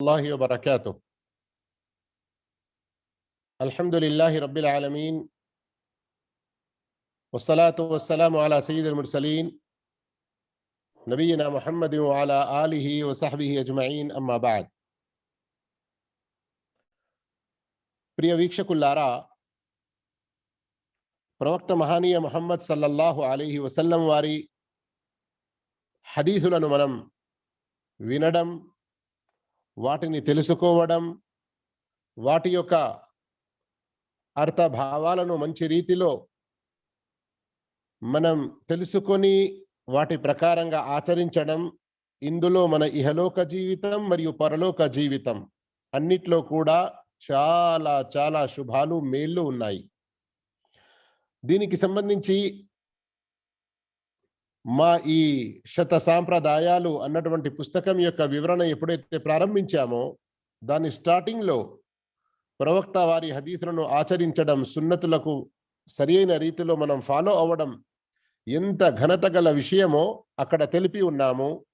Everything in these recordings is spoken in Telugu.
الله وبركاته الحمد لله رب العالمين والصلاة والسلام على سيد المرسلين نبينا محمد وعلى آله وصحبه أجمعين أما بعد ప్రియ వీక్షకుల్లారా ప్రవక్త మహానీయ ముహమ్మద్ సల్లల్లాహు అలీహి వసల్లం వారి హదీసులను మనం వినడం వాటిని తెలుసుకోవడం వాటి యొక్క అర్థభావాలను మంచి రీతిలో మనం తెలుసుకొని వాటి ప్రకారంగా ఆచరించడం ఇందులో మన ఇహలోక జీవితం మరియు పరలోక జీవితం అన్నిట్లో కూడా చాలా చాలా శుభాలు మేళ్ళు ఉన్నాయి. దీనికి సంబంధించి మా ఈ శత సాంప్రదాయాలు అన్నటువంటి పుస్తకం యొక్క వివరణ ఎప్పుడైతే ప్రారంభించామో దాని స్టార్టింగ్లో ప్రవక్త వారి హదీసులను ఆచరించడం సున్నతులకు సరి అయిన రీతిలో మనం ఫాలో అవ్వడం ఎంత ఘనత గల విషయమో అక్కడ తెలిపి ఉన్నాము.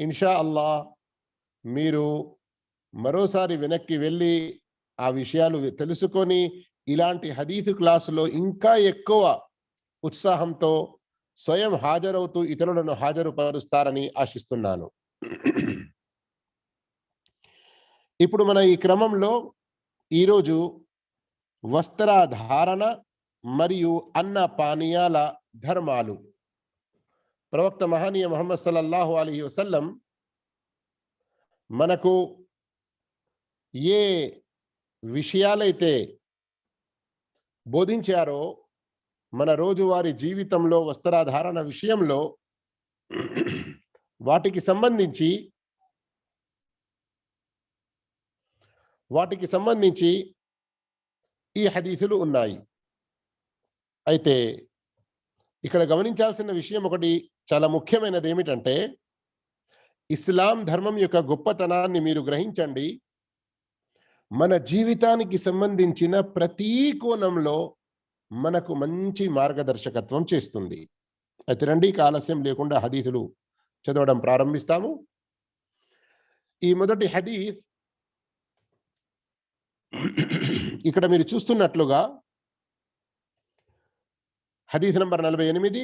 ఇన్షా అల్లా మీరు మరోసారి వెనక్కి వెళ్ళి ఆ విషయాలు తెలుసుకొని ఇలాంటి హదీసు క్లాసులో ఇంకా ఎక్కువ ఉత్సాహంతో స్వయం హాజరవుతూ ఇతరులను హాజరుపరుస్తారని ఆశిస్తున్నాను. ఇప్పుడు మన ఈ క్రమంలో ఈరోజు వస్త్రధారణ మరియు అన్న పానీయాల ధర్మాలు. ప్రవక్త మహనీయ మహమ్మద్ సల్లల్లాహు అలీ వసల్లం మనకు ఏ విషయాలైతే బోధించారో మన రోజువారి జీవితంలో వస్త్రధారణ విషయంలో వాటికి సంబంధించి వాటికి సంబంధించి ఈ హదీసులు ఉన్నాయి. అయితే ఇక్కడ గమనించాల్సిన విషయం ఒకటి చాలా ముఖ్యమైనది ఏమిటంటే ఇస్లాం ధర్మం యొక్క గొప్పతనాన్ని మీరు గ్రహించండి. మన జీవితానికి సంబంధించిన ప్రతీ కోణంలో మనకు మంచి మార్గదర్శకత్వం చేస్తుంది అయితే రండి ఆలస్యం లేకుండా హదీసులు చదవడం ప్రారంభిస్తాము ఈ మొదటి హదీఫ్ ఇక్కడ మీరు చూస్తున్నట్లుగా హదీఫ్ నంబర్ నలభై ఎనిమిది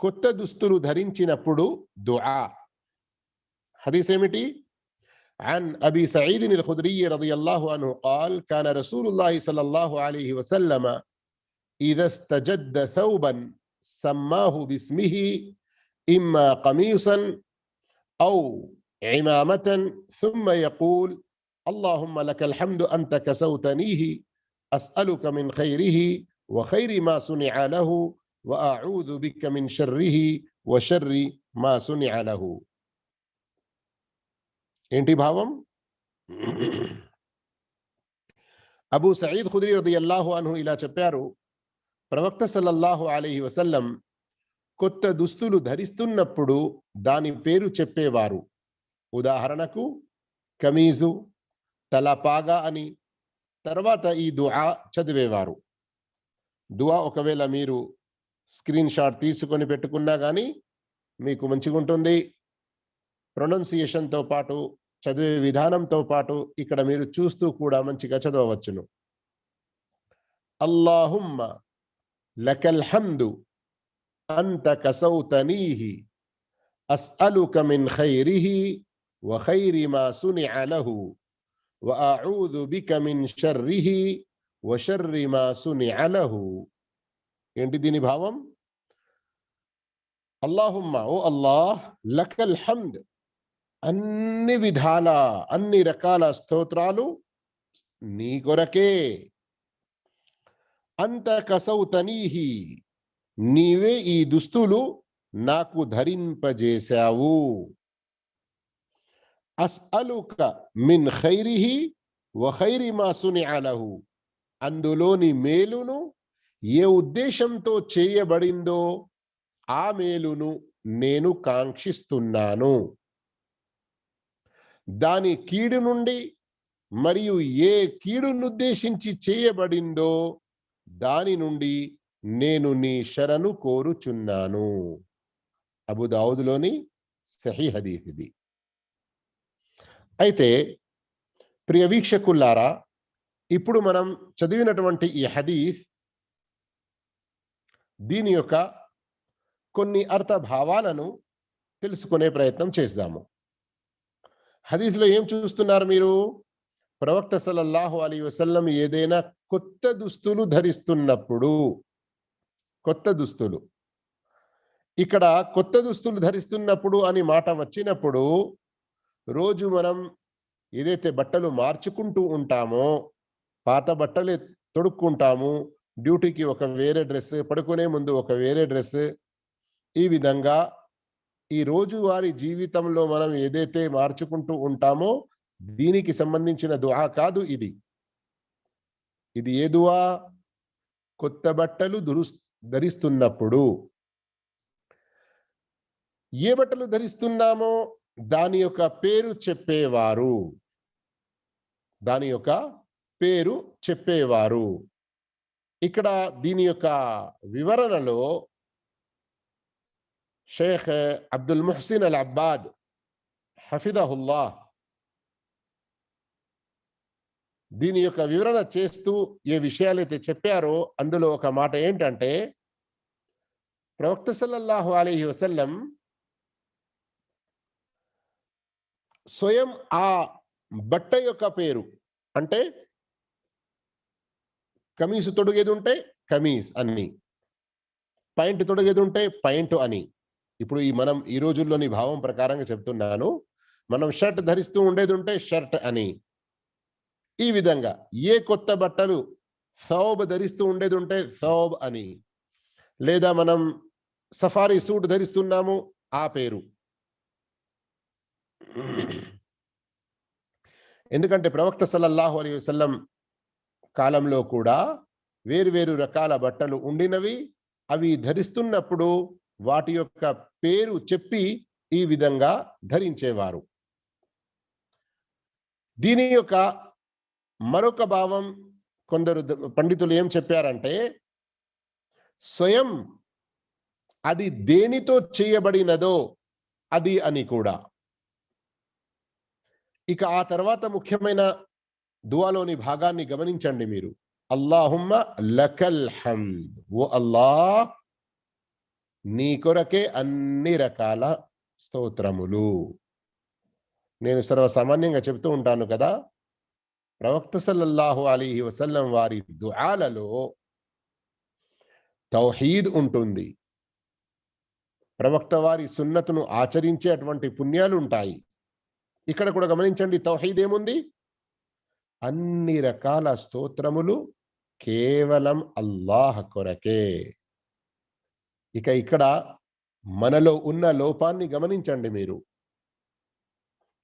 కొత్త దుస్తులు ధరించినప్పుడు దుఆ హదీస్ ఏమిటి عن أبي سعيد الخدري رضي الله عنه قال كان رسول الله صلى الله عليه وسلم إذا استجد ثوبا سماه باسمه إما قميصا أو عمامة ثم يقول اللهم لك الحمد أنت كسوتنيه أسألك من خيره وخير ما صنع له وأعوذ بك من شره وشر ما صنع له ఏంటి భావం అబూ సయీద్ ఖుద్రీ రదియల్లాహు అన్హు ఇలా చెప్పారు ప్రవక్త సల్లల్లాహు అలైహి వసల్లం కొత్త దుస్తులు ధరిస్తున్నప్పుడు దాని పేరు చెప్పేవారు. ఉదాహరణకు కమీజు తలపాగా అని తర్వాత ఈ దుఆ చదివేవారు. దుఆ ఒకవేళ మీరు స్క్రీన్ షాట్ తీసుకొని పెట్టుకున్నా కానీ మీకు మంచిగా ఉంటుంది. ప్రొనౌన్సియేషన్తో పాటు చదివే విధానంతో పాటు ఇక్కడ మీరు చూస్తూ కూడా మంచిగా చదవవచ్చును. అల్లాహుమ్మ లకల్ హమ్దు అంత కసౌతనీహి అస్అలుక మిన్ ఖైరిహి وخير ما صنع له وأعوذ بك من شره وشر ما صنع له ఏంటి దీని భావం అల్లాహుమ్మ ఓ అల్లాహ్ లకల్ హమ్ద్ అన్ని విధాల అన్ని రకాల స్తోత్రాలు నీ కొరకే అంత కసౌతనీహి. నీవే ఈ దుస్తులు నాకు ధరింపజేశావు. అస్అలుక మిన్ ఖైరిహి వఖైరి మా సునిఅలహు అందులోని మేలును ఏ ఉద్దేశంతో చేయబడిందో ఆ మేలును నేను కాంక్షిస్తున్నాను. దాని కీడు నుండి మరియు ఏ కీడునుద్దేశించి చేయబడిందో దాని నుండి నేను నీ శరణు కోరుచున్నాను. అబుదావుద్లోని సహీ హదీఫ్ ఇది అయితే ప్రియ వీక్షకుల్లారా ఇప్పుడు మనం చదివినటువంటి ఈ హదీఫ్ దీని యొక్క కొన్ని అర్థభావాలను తెలుసుకునే ప్రయత్నం చేద్దాము. హదీఫ్లో ఏం చూస్తున్నారు మీరు? ప్రవక్త సలల్లాహు అలీ వసల్లం ఏదైనా కొత్త దుస్తులు ధరిస్తున్నప్పుడు కొత్త దుస్తులు. ఇక్కడ కొత్త దుస్తులు ధరిస్తున్నప్పుడు అని మాట వచ్చినప్పుడు రోజు మనం ఏదైతే బట్టలు మార్చుకుంటూ ఉంటామో పాత బట్టలే తొడుక్కుంటాము డ్యూటీకి ఒక వేరే డ్రెస్ పడుకునే ముందు ఒక వేరే డ్రెస్ ఈ విధంగా ఈ రోజువారి జీవితంలో మనం ఏదైతే మార్చుకుంటూ ఉంటామో దీనికి సంబంధించిన దుహా కాదు ఇది. ఇది ఏదువా? కొత్త బట్టలు దురు ధరిస్తున్నప్పుడు. ఏ బట్టలు ధరిస్తున్నామో దాని యొక్క పేరు చెప్పేవారు. దాని యొక్క పేరు చెప్పేవారు. ఇక్కడ దీని యొక్క వివరణలో షేఖ్ అబ్దుల్ ముహసిన్ అల్ అబ్బాద్ హఫిదహుల్లాహ్ దీని యొక్క వివరణ చేస్తూ ఏ విషయాలైతే చెప్పారో అందులో ఒక మాట ఏంటంటే ప్రవక్త సల్లల్లాహు అలైహి వసల్లం స్వయం ఆ బట్ట యొక్క పేరు అంటే కమీసు తొడిగేది ఉంటే కమీస్ అని పాయింట్ తొడిగేది ఉంటే పాయింట్ అని. ఇప్పుడు ఈ మనం ఈ రోజుల్లోని భావం ప్రకారంగా చెప్తున్నాను. మనం షర్ట్ ధరిస్తూ ఉండేది ఉంటే షర్ట్ అని. ఈ విధంగా ఏ కొత్త బట్టలు సౌబ్ ధరిస్తూ ఉండేది ఉంటే సౌబ్ అని. లేదా మనం సఫారీ సూట్ ధరిస్తున్నాము ఆ పేరు. ఎందుకంటే ప్రవక్త సల్లల్లాహు అలీ వసల్లం కాలంలో కూడా వేరు రకాల బట్టలు ఉండినవి అవి ధరిస్తున్నప్పుడు వాటి యొక్క పేరు చెప్పి ఈ విధంగా ధరించేవారు. దీని యొక్క మరొక భావం కొందరు పండితులు ఏం చెప్పారంటే స్వయం అది దేనితో చేయబడినదో అది అని కూడా. ఇక ఆ తర్వాత ముఖ్యమైన దువాలోని భాగాన్ని గమనించండి మీరు. అల్లాహుమ్మ లకల్ హమ్ద్. ఓ అల్లాహ్ నీ కొరకే అన్ని రకాల స్తోత్రములు. నేను సర్వసామాన్యంగా చెబుతూ ఉంటాను కదా ప్రవక్త సల్లల్లాహు అలీహి వసల్లం వారి దుఆలలో తౌహీద్ ఉంటుంది. ప్రవక్త వారి సున్నతును ఆచరించే అటువంటి పుణ్యాలు ఉంటాయి. ఇక్కడ కూడా గమనించండి తౌహీద్ ఏముంది? అన్ని రకాల స్తోత్రములు కేవలం అల్లాహ్ కొరకే. ఇక ఇక్కడ మనలో ఉన్న లోపాన్ని గమనించండి మీరు.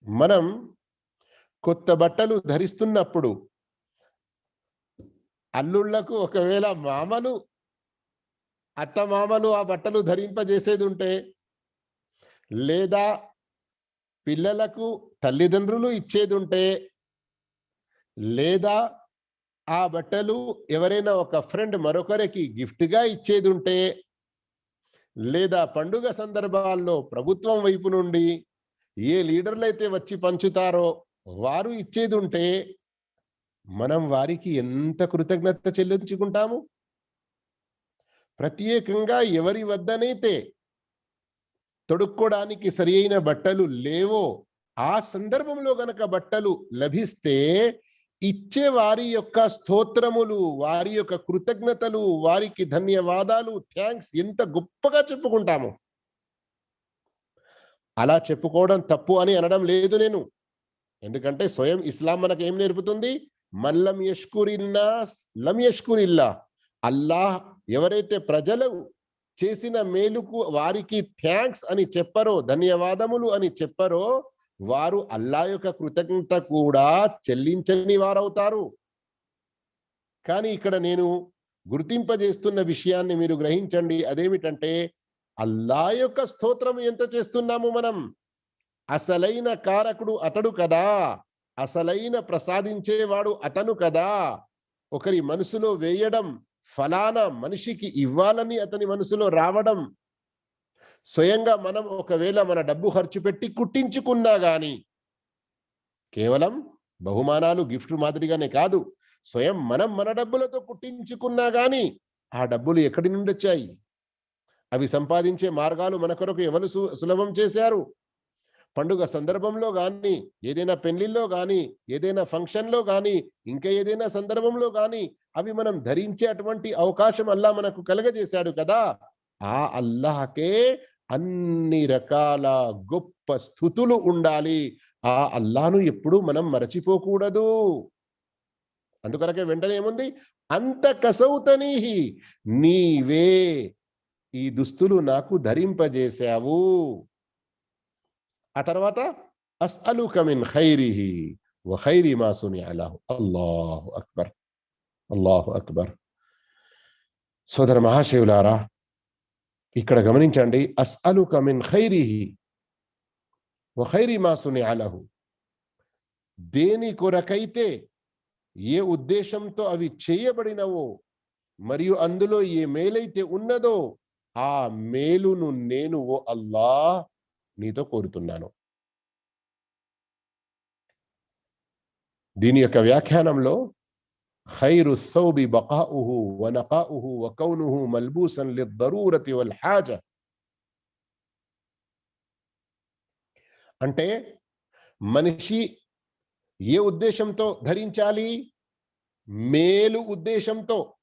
మనం కొత్త బట్టలు ధరిస్తున్నప్పుడు అల్లుళ్ళకు ఒకవేళ మామలు అత్త మామలు ఆ బట్టలు ధరింపజేసేది ఉంటే లేదా పిల్లలకు తల్లిదండ్రులు ఇచ్చేది ఉంటే లేదా ఆ బట్టలు ఎవరైనా ఒక ఫ్రెండ్ మరొకరికి గిఫ్ట్గా ఇచ్చేది ఉంటే లేదా పండుగ సందర్భాల్లో ప్రభుత్వం వైపు నుండి ఏ లీడర్లు అయితే వచ్చి పంచుతారో వారు ఇచ్చేది ఉంటే మనం వారికి ఎంత కృతజ్ఞత చెల్లించుకుంటాము? ప్రత్యేకంగా ఎవరి వద్దనైతే తొడుక్కోడానికి సరి అయిన బట్టలు లేవో ఆ సందర్భంలో గనక బట్టలు లభిస్తే ఇచ్చే వారి యొక్క స్తోత్రములు వారి యొక్క కృతజ్ఞతలు వారికి ధన్యవాదాలు థ్యాంక్స్ ఎంత గొప్పగా చెప్పుకుంటాము? అలా చెప్పుకోవడం తప్పు అని అనడం లేదు నేను. ఎందుకంటే స్వయం ఇస్లాం మనకు ఏం నేర్పుతుంది? మల్లం యష్కురిన్నా లం యష్కురిల్లా. అల్లాహ్ ఎవరైతే ప్రజలు చేసిన మేలుకు వారికి థ్యాంక్స్ అని చెప్పరో ధన్యవాదములు అని చెప్పరో వారు అల్లా యొక్క కృతజ్ఞత కూడా చెల్లించని వారవుతారు. కానీ ఇక్కడ నేను గుర్తింపజేస్తున్న విషయాన్ని మీరు గ్రహించండి. అదేమిటంటే అల్లా యొక్క స్తోత్రం ఎంత చేస్తున్నాము మనం? అసలైన కారకుడు అతడు కదా. అసలైన ప్రసాదించేవాడు అతను కదా. ఒకరి మనసులో వేయడం ఫలానా మనిషికి ఇవ్వాలని అతని మనసులో రావడం. స్వయంగా మనం ఒకవేళ మన డబ్బు ఖర్చు పెట్టి కుట్టించుకున్నా గాని కేవలం బహుమానాలు గిఫ్ట్ మాదిరిగానే కాదు. స్వయం మనం మన డబ్బులతో కుట్టించుకున్నా గాని ఆ డబ్బులు ఎక్కడి నుండి వచ్చాయి అవి సంపాదించే మార్గాలు మన కొరకు ఎవరు సు- సులభం చేశారు? పండుగ సందర్భంలో గాని ఏదైనా పెళ్ళిలో కానీ ఏదైనా ఫంక్షన్లో కానీ ఇంకా ఏదైనా సందర్భంలో కానీ అవి మనం ధరించే అటువంటి అవకాశం అల్లా మనకు కలగజేశాడు కదా! ఆ అల్లాహకే అన్ని రకాల గొప్ప స్థుతులు ఉండాలి. ఆ అల్లాను ఎప్పుడు మనం మరచిపోకూడదు. అందుకనకే వెంటనే ఏముంది? అంత కసౌతనీహి నీవే ఈ దుస్తులు నాకు ధరింపజేశావు. ఆ తర్వాత అస్అలుక మిన్ ఖైరిహి వ మా సునిఅ లహు. అల్లాహు అక్బర్. అల్లాహు అక్బర్. సోదర మహాశివులారా ఇక్కడ గమనించండి అస్అలుక మిన్ ఖైరిహి వఖైరి ఖైరి మా సునిఅ లహు. దేని కొరకైతే ఏ ఉద్దేశంతో అవి చేయబడినవో మరియు అందులో ఏ మేలైతే ఉన్నదో ఆ మేలును నేను ఓ అల్లా నీతో కోరుతున్నాను. దీని యొక్క వ్యాఖ్యానంలో ఖైరు థౌబి بقاؤه ونقاؤه వకౌనుహు మల్బూసన్ లిద్దరూరతి వల్ అంటే మనిషి ఏ ఉద్దేశంతో ధరించాలి? మేలు ఉద్దేశంతో.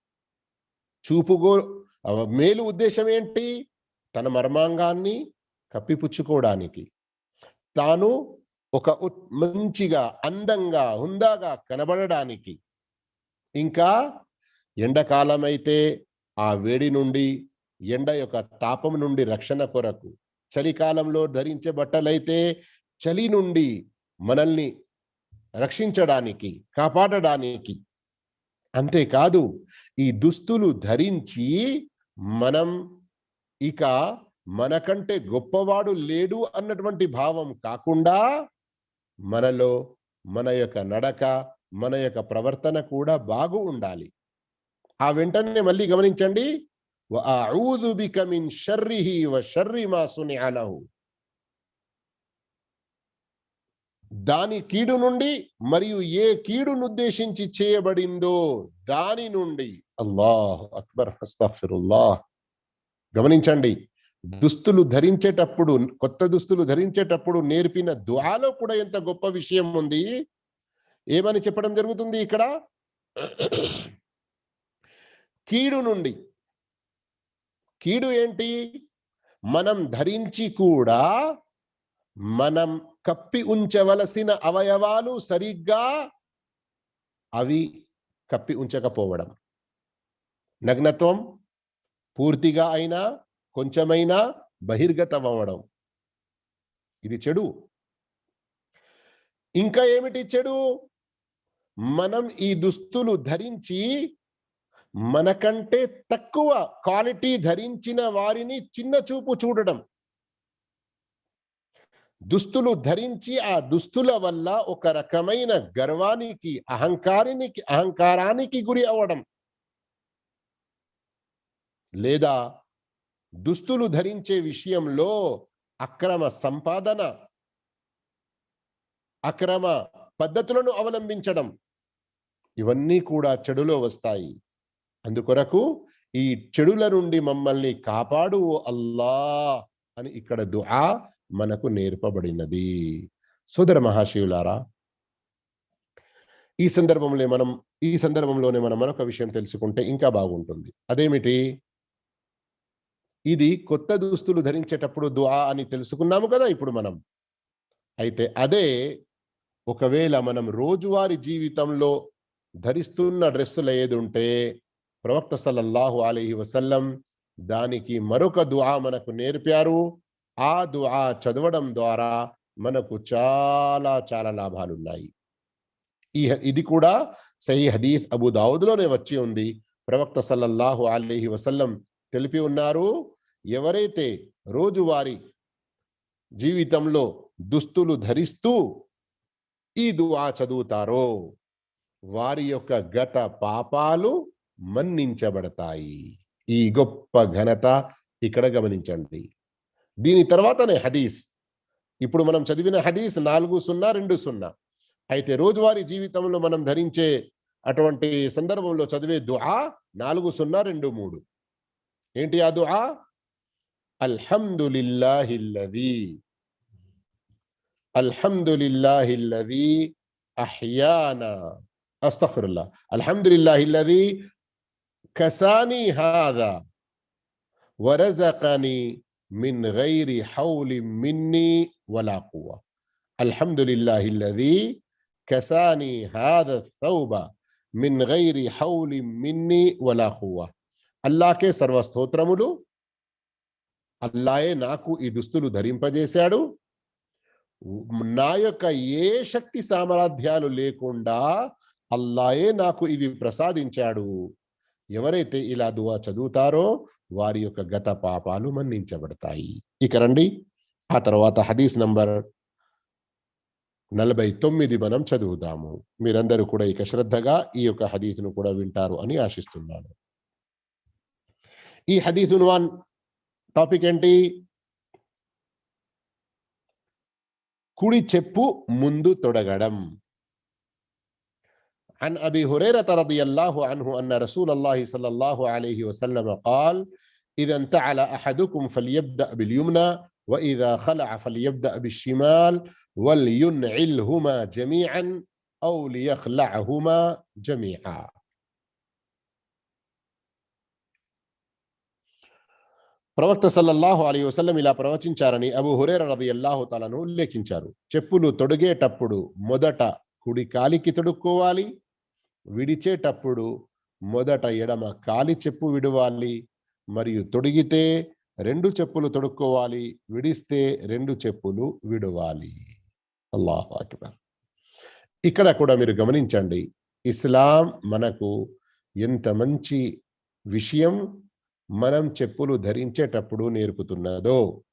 చూపుగో మేలు ఉద్దేశం ఏంటి? తన మర్మాంగాన్ని కప్పిపుచ్చుకోవడానికి. తాను ఒక ఉత్- మంచిగా అందంగా హుందాగా కనబడడానికి. ఇంకా ఎండాకాలం అయితే ఆ వేడి నుండి ఎండ యొక్క తాపం నుండి రక్షణ కొరకు చలికాలంలో ధరించే బట్టలైతే చలి నుండి మనల్ని రక్షించడానికి కాపాడడానికి. అంతేకాదు ఈ దుస్తులు ధరించి మనం ఇక మనకంటే గొప్పవాడు లేడు అన్నటువంటి భావం కాకుండా మనలో మన యొక్క నడక మన యొక్క ప్రవర్తన కూడా బాగు ఉండాలి. ఆ వెంటనే మళ్ళీ గమనించండి. దాని కీడు నుండి మరియు ఏ కీడును ఉద్దేశించి చేయబడిందో దాని నుండి అల్లాహ్ అక్బర్ హస్తాఫిరుల్లాహ్ గమనించండి. దుస్తులు ధరించేటప్పుడు కొత్త దుస్తులు ధరించేటప్పుడు నేర్పిన దుఆలో కూడా ఎంత గొప్ప విషయం ఉంది. ఏమని చెప్పడం జరుగుతుంది ఇక్కడ? కీడు నుండి. కీడు ఏంటి? మనం ధరించి కూడా మనం కప్పి ఉంచవలసిన అవయవాలు సరిగ్గా అవి కప్పి ఉంచకపోవడం. నగ్నత్వం పూర్తిగా అయినా కొంచెమైనా బహిర్గతం అవ్వడం ఇది చెడు. ఇంకా ఏమిటి చెడు? మనం ఈ దుస్తులు ధరించి మనకంటే తక్కువ క్వాలిటీ ధరించిన వారిని చిన్న చూపు చూడడం. దుస్తులు ధరించి ఆ దుస్తుల వల్ల ఒక రకమైన గర్వానికి అహంకారానికి అహంకారానికి గురి అవ్వడం. లేదా దుస్తులు ధరించే విషయంలో అక్రమ సంపాదన అక్రమ పద్ధతులను అవలంబించడం ఇవన్నీ కూడా చెడులో వస్తాయి. అందుకొరకు ఈ చెడుల నుండి మమ్మల్ని కాపాడు ఓ అల్లా అని ఇక్కడ దుఆ మనకు నేర్పబడినది. సోదర మహాశివులారా ఈ సందర్భంలో మనం ఈ సందర్భంలోనే మనం మరొక విషయం తెలుసుకుంటే ఇంకా బాగుంటుంది. అదేమిటి? ఇది కొత్త దుస్తులు ధరించేటప్పుడు దుఆ అని తెలుసుకున్నాము కదా ఇప్పుడు మనం. అయితే అదే ఒకవేళ మనం రోజువారీ జీవితంలో ధరిస్తున్న డ్రెస్సులు ఏది ఉంటే ప్రవక్త సల్లల్లాహు అలీహి వసల్లం దానికి మరొక దుఆ మనకు నేర్పారు. ఆ దుఆ చదవడం ద్వారా మనకు చాలా చాలా లాభాలు ఉన్నాయి ఈ ఇది కూడా సహీ హదీఫ్ అబు దావుద్లోనే వచ్చి ఉంది. ప్రవక్త సల్లల్లాహు అలీహి వసల్లం తెలిపి ఉన్నారు. ఎవరైతే రోజువారీ జీవితంలో దుస్తులు ధరిస్తూ ఈ దువా చదువుతారో వారి యొక్క గత పాపాలు మన్నించబడతాయి. ఈ గొప్ప ఘనత ఇక్కడ గమనించండి. దీని తర్వాతనే హదీస్. ఇప్పుడు మనం చదివిన హదీస్ నాలుగు సున్నా రెండు సున్నా. అయితే రోజువారీ జీవితంలో మనం ధరించే అటువంటి సందర్భంలో చదివే దుఆ నాలుగు సున్నా రెండు మూడు. ఏంటి ఆ దుఆ الحمد لله الذي الحمد لله الذي أحيانا. أستغفر الله الحمد لله الذي كساني هذا ورزقني من غير حول مني ولا قوة. الحمد لله الذي كساني هذا الثوب من غير حول مني ولا قوة. الله كسر وسط सर्वस्तोत्रमुलु అల్లాయే నాకు ఈ దుస్తులు ధరింపజేశాడు. నా యొక్క ఏ శక్తి సామరాధ్యాలు లేకుండా అల్లాయే నాకు ఇవి ప్రసాదించాడు. ఎవరైతే ఇలా దువా చదువుతారో వారి యొక్క గత పాపాలు మన్నించబడతాయి. ఇక రండి ఆ తర్వాత హదీస్ నంబర్ నలభై తొమ్మిది మనం చదువుదాము. మీరందరూ కూడా ఇక శ్రద్ధగా ఈ యొక్క హదీసును కూడా వింటారు అని ఆశిస్తున్నాను. ఈ హదీసును వన్ టాపిక్ ఏంటి కుడి చెప్పు ముందు తొడగడం عن ابي هريره رضي الله عنه ان رسول الله صلى الله عليه وسلم قال اذا انتعل احدكم فليبدا باليمنى واذا خلع فليبدا بالشمال ولينعلهما جميعا او ليخلعهما جميعا ప్రవక్త సల్లల్లాహు అలీ వసల్లం ఇలా ప్రవచించారని అబు హురేర రది అల్లాహు తలను ఉల్లేఖించారు. చెప్పులు తొడిగేటప్పుడు మొదట కుడి కాలికి తొడుక్కోవాలి విడిచేటప్పుడు మొదట ఎడమ కాలి చెప్పు విడవాలి మరియు తొడిగితే రెండు చెప్పులు తొడుక్కోవాలి విడిస్తే రెండు చెప్పులు విడవాలి. అల్లాహు అక్బర్. ఇక్కడ కూడా మీరు గమనించండి ఇస్లాం మనకు ఎంత మంచి విషయం మనం చెప్పులు ధరించేటప్పుడు నేర్పుతున్నదో.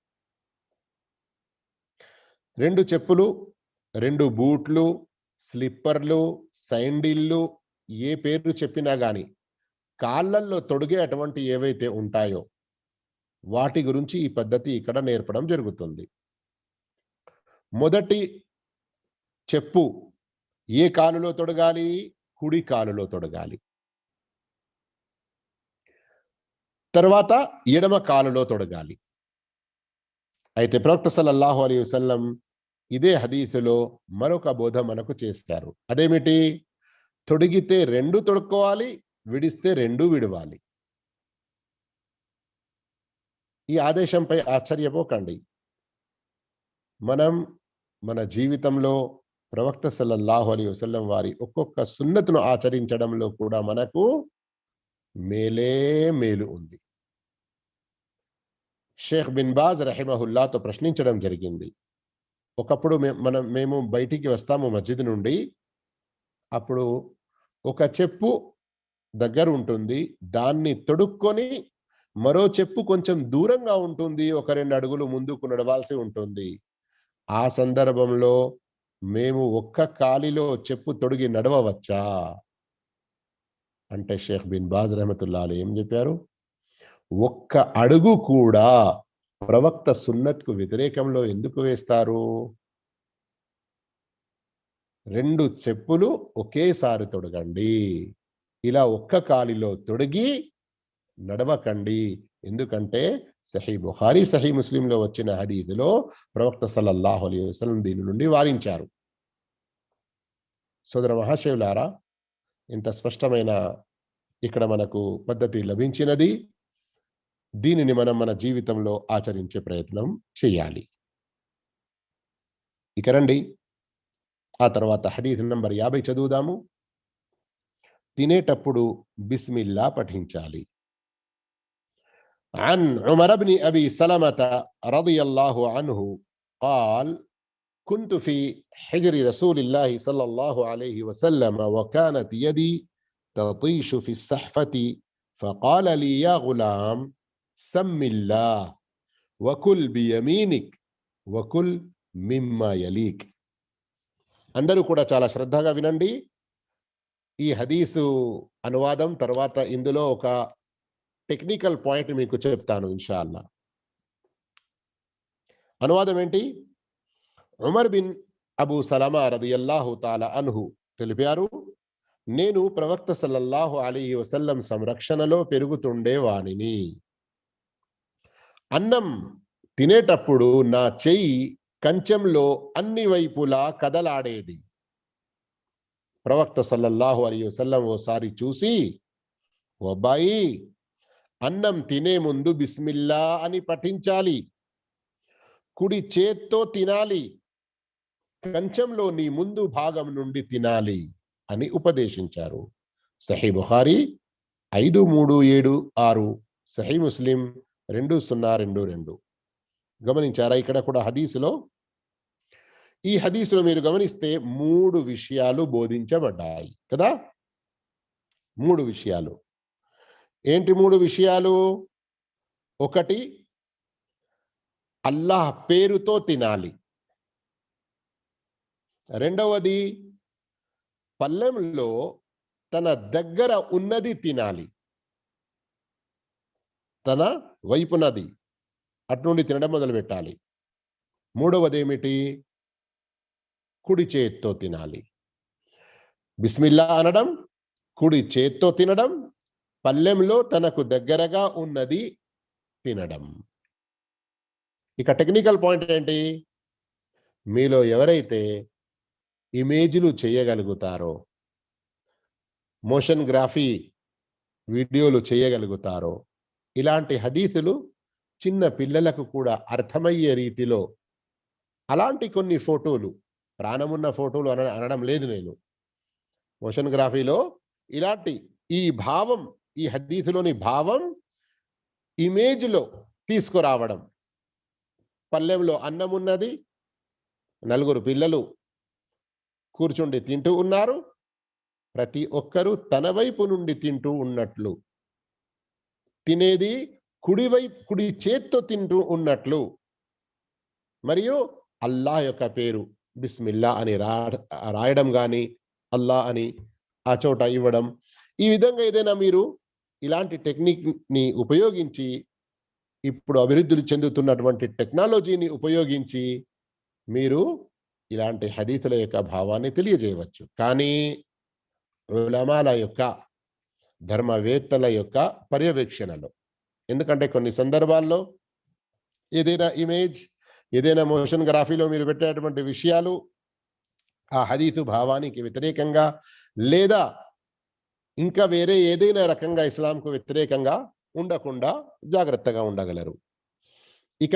రెండు చెప్పులు రెండు బూట్లు స్లిప్పర్లు సైండిల్లు ఏ పేరు చెప్పినా గాని కాళ్ళల్లో తొడిగే అటువంటి ఏవైతే ఉంటాయో వాటి గురించి ఈ పద్ధతి ఇక్కడ నేర్పడం జరుగుతుంది. మొదటి చెప్పు ఏ కాలులో తొడగాలి? కుడి కాలులో తొడగాలి. తర్వాత ఎడమ కాలులో తొడగాలి. అయితే ప్రవక్త సల్లల్లాహు అలీ వసల్లం ఇదే హదీసులో మరొక బోధ మనకు చేస్తారు. అదేమిటి? తొడిగితే రెండు తొడుక్కోవాలి విడిస్తే రెండు విడవాలి. ఈ ఆదేశంపై ఆశ్చర్యపోకండి. మనం మన జీవితంలో ప్రవక్త సల్లల్లాహు అలీ వసల్లం వారి ఒక్కొక్క సున్నతును ఆచరించడంలో కూడా మనకు మేలే మేలు ఉంది. షేక్ బిన్ బాజ్ రహిమహుల్లాతో ప్రశ్నించడం జరిగింది. ఒకప్పుడు మనం మేము బయటికి వస్తాము మస్జిద్ నుండి. అప్పుడు ఒక చెప్పు దగ్గర ఉంటుంది. దాన్ని తొడుక్కొని మరో చెప్పు కొంచెం దూరంగా ఉంటుంది. ఒక రెండు అడుగులు ముందుకు నడవాల్సి ఉంటుంది. ఆ సందర్భంలో మేము ఒక్క కాలిలో చెప్పు తొడిగి నడవవచ్చా? అంటే షేఖ్ బిన్ బాజ్ రహమతుల్లా ఏం చెప్పారు? ఒక్క అడుగు కూడా ప్రవక్త సున్నత్కు వ్యతిరేకంలో ఎందుకు వేస్తారు? రెండు చెప్పులు ఒకేసారి తొడగండి. ఇలా ఒక్క కాలిలో తొడిగి నడవకండి. ఎందుకంటే సహీ బుహారీ సహీ ముస్లింలో వచ్చిన హదీదులో ప్రవక్త సల్లల్లాహు అలీ వసలం దీని నుండి వారించారు. సోదర మహాశివులారా ఇంత స్పష్టమైన ఇక్కడ మనకు పద్ధతి లభించినది దీనిని మనం మన జీవితంలో ఆచరించే ప్రయత్నం చేయాలి ఇక రండి ఆ తర్వాత హదీద్ నంబర్ యాభై చదువుదాము తినేటప్పుడు బిస్మిల్లా పఠించాలి عن عمر بن أبي سلمة رضي الله عنه قال كنت في حجر رسول الله صلى الله عليه وسلم وكانت يدي تطيش في السحفة فقال لي يا غلام سم الله وكل بيمينك وكل مما يليك అందరూ కూడా చాలా శ్రద్ధగా వినండి ఈ హదీసు అనువాదం తర్వాత ఇందులో ఒక టెక్నికల్ పాయింట్ మీకు చెప్తాను ఇన్షాల్లా అనువాదం ఏంటి ఉమర్ బిన్ అబూ సలమా రదియల్లాహు తాల అన్హు తెలిపారు నేను ప్రవక్త సల్లల్లాహు అలీ వసల్లం సంరక్షణలో పెరుగుతుండేవాణిని. అన్నం తినేటప్పుడు నా చెయ్యి కంచెంలో అన్ని వైపులా కదలాడేది. ప్రవక్త సల్లల్లాహు అలీ వసల్లం ఓసారి చూసి అబ్బాయి అన్నం తినే ముందు బిస్మిల్లా అని పఠించాలి. కుడి చేత్తో తినాలి. కంచంలో నీ ముందు భాగం నుండి తినాలి అని ఉపదేశించారు. సహీ బుఖారి ఐదు మూడు ఏడు ఆరు సహీ ముస్లిం రెండు సున్నా రెండు రెండు. గమనించారా ఇక్కడ కూడా హదీసులో? ఈ హదీసులో మీరు గమనిస్తే మూడు విషయాలు బోధించబడ్డాయి కదా? మూడు విషయాలు. ఏంటి మూడు విషయాలు? ఒకటి అల్లాహ్ పేరుతో తినాలి. రెండవది పల్లెంలో తన దగ్గర ఉన్నది తినాలి. తన వైపునది అట్నుండి తినడం మొదలు పెట్టాలి మూడవది ఏమిటి కుడి చేత్తో తినాలి. బిస్మిల్లా అనడం కుడి చేత్తో తినడం పల్లెంలో తనకు దగ్గరగా ఉన్నది తినడం. ఇక టెక్నికల్ పాయింట్ ఏంటి? మీలో ఎవరైతే ఇమేజ్లు చేయగలుగుతారో మోషన్ గ్రాఫీ వీడియోలు చేయగలుగుతారో ఇలాంటి హదీతులు చిన్న పిల్లలకు కూడా అర్థమయ్యే రీతిలో అలాంటి కొన్ని ఫోటోలు ప్రాణమున్న ఫోటోలు అన అనడం లేదు నేను. మోషన్ గ్రాఫీలో ఇలాంటి ఈ భావం ఈ హదీతులోని భావం ఇమేజ్లో తీసుకురావడం. పల్లెంలో అన్నం ఉన్నది నలుగురు పిల్లలు కూర్చుండి తింటూ ఉన్నారు. ప్రతి ఒక్కరూ తన వైపు నుండి తింటూ ఉన్నట్లు. తినేది కుడివైపు కుడి చేత్తో తింటూ ఉన్నట్లు. మరియు అల్లా యొక్క పేరు బిస్మిల్లా అని రా రాయడం కానీ అల్లా అని ఆ చోట ఇవ్వడం. ఈ విధంగా ఏదైనా మీరు ఇలాంటి టెక్నిక్ని ఉపయోగించి ఇప్పుడు అభివృద్ధులు చెందుతున్నటువంటి టెక్నాలజీని ఉపయోగించి మీరు ఇలాంటి హదీతుల యొక్క భావాన్ని తెలియజేయవచ్చు. కానీ ఉలమాల యొక్క ధర్మవేత్తల యొక్క పర్యవేక్షణలో. ఎందుకంటే కొన్ని సందర్భాల్లో ఏదైనా ఇమేజ్ ఏదైనా మోషన్ గ్రాఫీలో మీరు పెట్టేటువంటి విషయాలు ఆ హదీతు భావానికి వ్యతిరేకంగా లేదా ఇంకా వేరే ఏదైనా రకంగా ఇస్లాంకు వ్యతిరేకంగా ఉండకుండా జాగ్రత్తగా ఉండగలరు. ఇక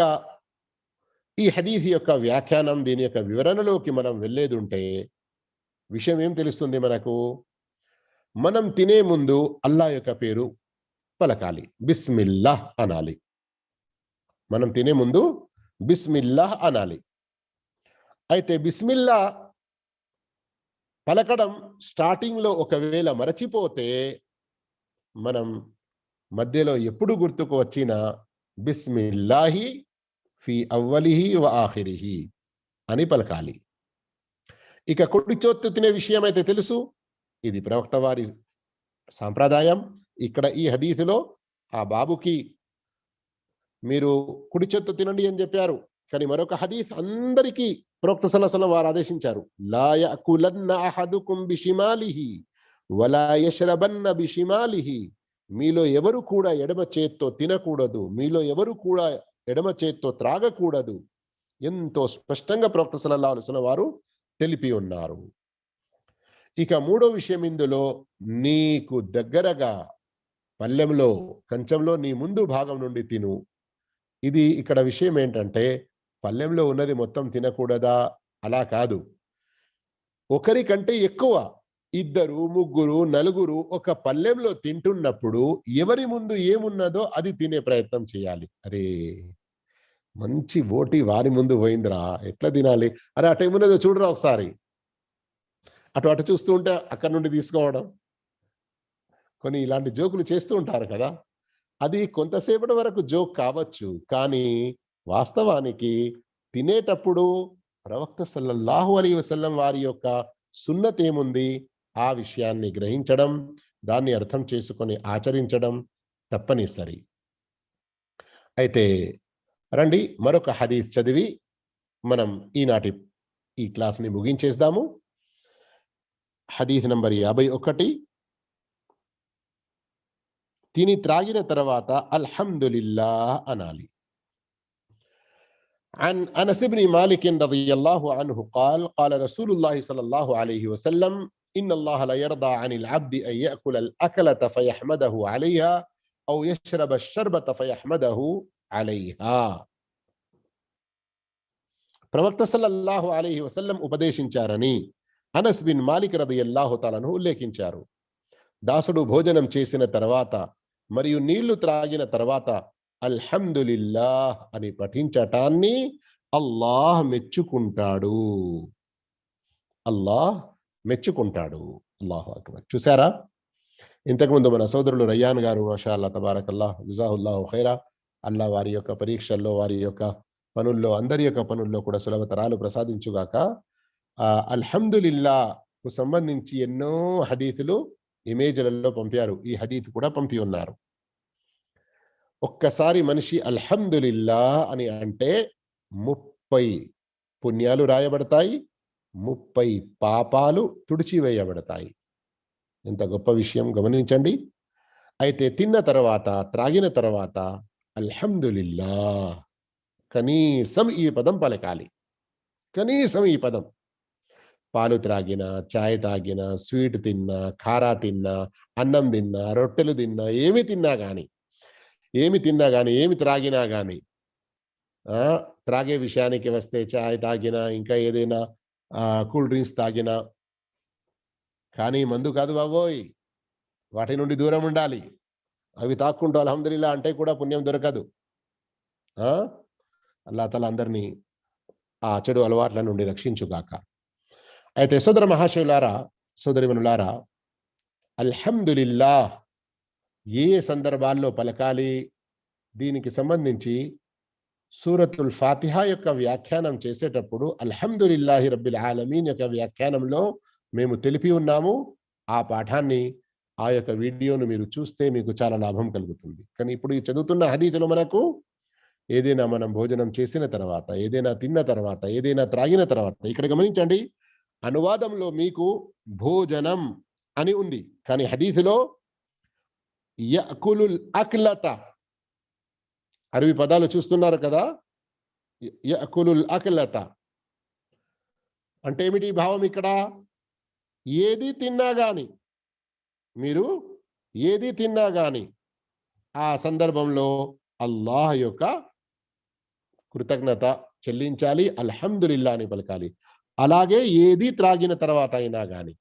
ఈ హదీఫ్ యొక్క వ్యాఖ్యానం దీని యొక్క వివరణలోకి మనం వెళ్ళేది ఉంటే విషయం ఏం తెలుస్తుంది మనకు? మనం తినే ముందు అల్లా యొక్క పేరు పలకాలి. బిస్మిల్లాహ్ అనాలి. మనం తినే ముందు బిస్మిల్లాహ్ అనాలి. అయితే బిస్మిల్లా పలకడం స్టార్టింగ్లో ఒకవేళ మరచిపోతే మనం మధ్యలో ఎప్పుడు గుర్తుకు వచ్చినా బిస్మిల్లాహి ఫీ అవ్వలిహి వ ఆఖిరిహి అని పలకాలి. ఇక కొట్టి చోత్తు తినే విషయం అయితే తెలుసు. ఇది ప్రవక్త వారి సాంప్రదాయం. ఇక్కడ ఈ హదీసులో ఆ బాబుకి మీరు కుడి చేత్తో తినండి అని చెప్పారు. కానీ మరొక హదీఫ్ అందరికీ ప్రవక్త సలసలం వారు ఆదేశించారు. మీలో ఎవరు కూడా ఎడమ చేత్తో తినకూడదు. మీలో ఎవరు కూడా ఎడమ చేత్తో త్రాగకూడదు. ఎంతో స్పష్టంగా ప్రవక్త సలల్లా అలుసల వారు తెలిపి ఉన్నారు. ఇక మూడో విషయం ఇందులో నీకు దగ్గరగా పల్లెంలో కంచంలో నీ ముందు భాగం నుండి తిను. ఇది ఇక్కడ విషయం ఏంటంటే పల్లెంలో ఉన్నది మొత్తం తినకూడదా? అలా కాదు. ఒకరికంటే ఎక్కువ ఇద్దరు ముగ్గురు నలుగురు ఒక పల్లెంలో తింటున్నప్పుడు ఎవరి ముందు ఏమున్నదో అది తినే ప్రయత్నం చేయాలి. అరే మంచి ఓటి వారి ముందు పోయిందిరా ఎట్లా తినాలి? అరే అటు ఏమున్నదో చూడరా ఒకసారి. అటు అటు చూస్తూ ఉంటే అక్కడ నుండి తీసుకోవడం. కొన్ని ఇలాంటి జోకులు చేస్తూ ఉంటారు కదా. అది కొంతసేపటి వరకు జోక్ కావచ్చు కానీ వాస్తవానికి తినేటప్పుడు ప్రవక్త సల్లల్లాహు అలీ వసల్లం వారి యొక్క సున్నత ఏముంది ఆ విషయాన్ని గ్రహించడం దాన్ని అర్థం చేసుకొని ఆచరించడం తప్పనిసరి అయితే రండి మరొక హదీస్ చదివి మనం ఈనాటి ఈ క్లాస్ని ముగించేద్దాము హదీఫ్ నంబర్ యాభై ఒకటి తిని త్రాగిన తర్వాత అల్హమ్దులిల్లా అనాలి عن انس بن مالك رضي الله عنه قال قال رسول الله صلى الله عليه وسلم ان الله لا يرضى عن العبد ان ياكل الاكله فيحمده عليها او يشرب الشربه فيحمده عليها ప్రవక్త సల్లల్లాహు అలైహి వసల్లం ఉపదేశించారని అనస్ బిన్ మాలిక్ రదియల్లాహు తాలను ఉల్లేఖించారు దాసుడు భోజనం చేసిన తర్వాత మరియు నీళ్లు త్రాగిన తర్వాత అల్హమ్దులిల్లాహ్ అని పఠించటాన్ని అల్లాహ్ మెచ్చుకుంటాడు అల్లాహ్ మెచ్చుకుంటాడు. అల్లాహు అక్బర్. చూసారా ఇంతకుముందు మన సోదరులు రయ్యాన్ గారు మషాల్లా తబారకల్లా విజాహుల్లాహు ఖైరా అల్లా వారి యొక్క పరీక్షల్లో వారి యొక్క పనుల్లో అందరి యొక్క పనుల్లో కూడా సులభతరాలు ప్రసాదించుగాక ఆ అల్హమ్దులిల్లాకు సంబంధించి ఎన్నో హదీతులు ఇమేజ్లలో పంపారు. ఈ హదీత్ కూడా పంపి ఉన్నారు. ఒక్కసారి మనిషి అల్హమ్దులిల్లా అని అంటే ముప్పై పుణ్యాలు రాయబడతాయి ముప్పై పాపాలు తుడిచివేయబడతాయి. ఎంత గొప్ప విషయం గమనించండి. అయితే తిన్న తర్వాత త్రాగిన తర్వాత అల్హమ్దులిల్లా కనీసం ఈ పదం పలకాలి. కనీసం ఈ పదం. పాలు త్రాగిన చాయ్ తాగిన స్వీట్ తిన్నా ఖారా తిన్నా అన్నం తిన్నా రొట్టెలు తిన్నా ఏమి తిన్నా కానీ ఏమి తిన్నా కానీ ఏమి త్రాగినా కానీ త్రాగే విషయానికి వస్తే చాయ్ తాగినా ఇంకా ఏదైనా కూల్ డ్రింక్స్ తాగినా. కానీ మందు కాదు బాబోయ్. వాటి నుండి దూరం ఉండాలి. అవి తాక్కుంటూ అల్హమ్దుల్లా అంటే కూడా పుణ్యం దొరకదు. అల్లా తల అందరినీ ఆ చెడు అలవాట్ల నుండి రక్షించుగాక. అయితే సోదర మహాశివులారా సోదరిమనులారా అల్హమ్దులిల్లా ఏ సందర్భాల్లో పలకాలి? దీనికి సంబంధించి సూరతుల్ ఫాతిహా యొక్క వ్యాఖ్యానం చేసేటప్పుడు అల్హమ్దులిల్లాహి రబ్బిల్ ఆలమీన్ యొక్క వ్యాఖ్యానంలో మేము తెలిపి ఉన్నాము. ఆ పాఠాన్ని ఆ యొక్క వీడియోను మీరు చూస్తే మీకు చాలా లాభం కలుగుతుంది. కానీ ఇప్పుడు ఈ చదువుతున్న హదీతులు మనకు ఏదైనా మనం భోజనం చేసిన తర్వాత ఏదైనా తిన్న తర్వాత ఏదైనా త్రాగిన తర్వాత ఇక్కడ గమనించండి అనువాదంలో మీకు భోజనం అని ఉంది. కానీ హదీసులో యకులుల్ అక్లత అరవి పదాలు చూస్తున్నారు కదా? యకులుల్ అక్లత. అంటే ఏమిటి భావం ఇక్కడ? ఏది తిన్నా గాని. మీరు ఏది తిన్నా గాని ఆ సందర్భంలో అల్లాహ్ యొక్క కృతజ్ఞత చెల్లించాలి అల్హమ్దులిల్లా అని పలకాలి. అలాగే ఏది త్రాగిన తర్వాత అయినా గాని.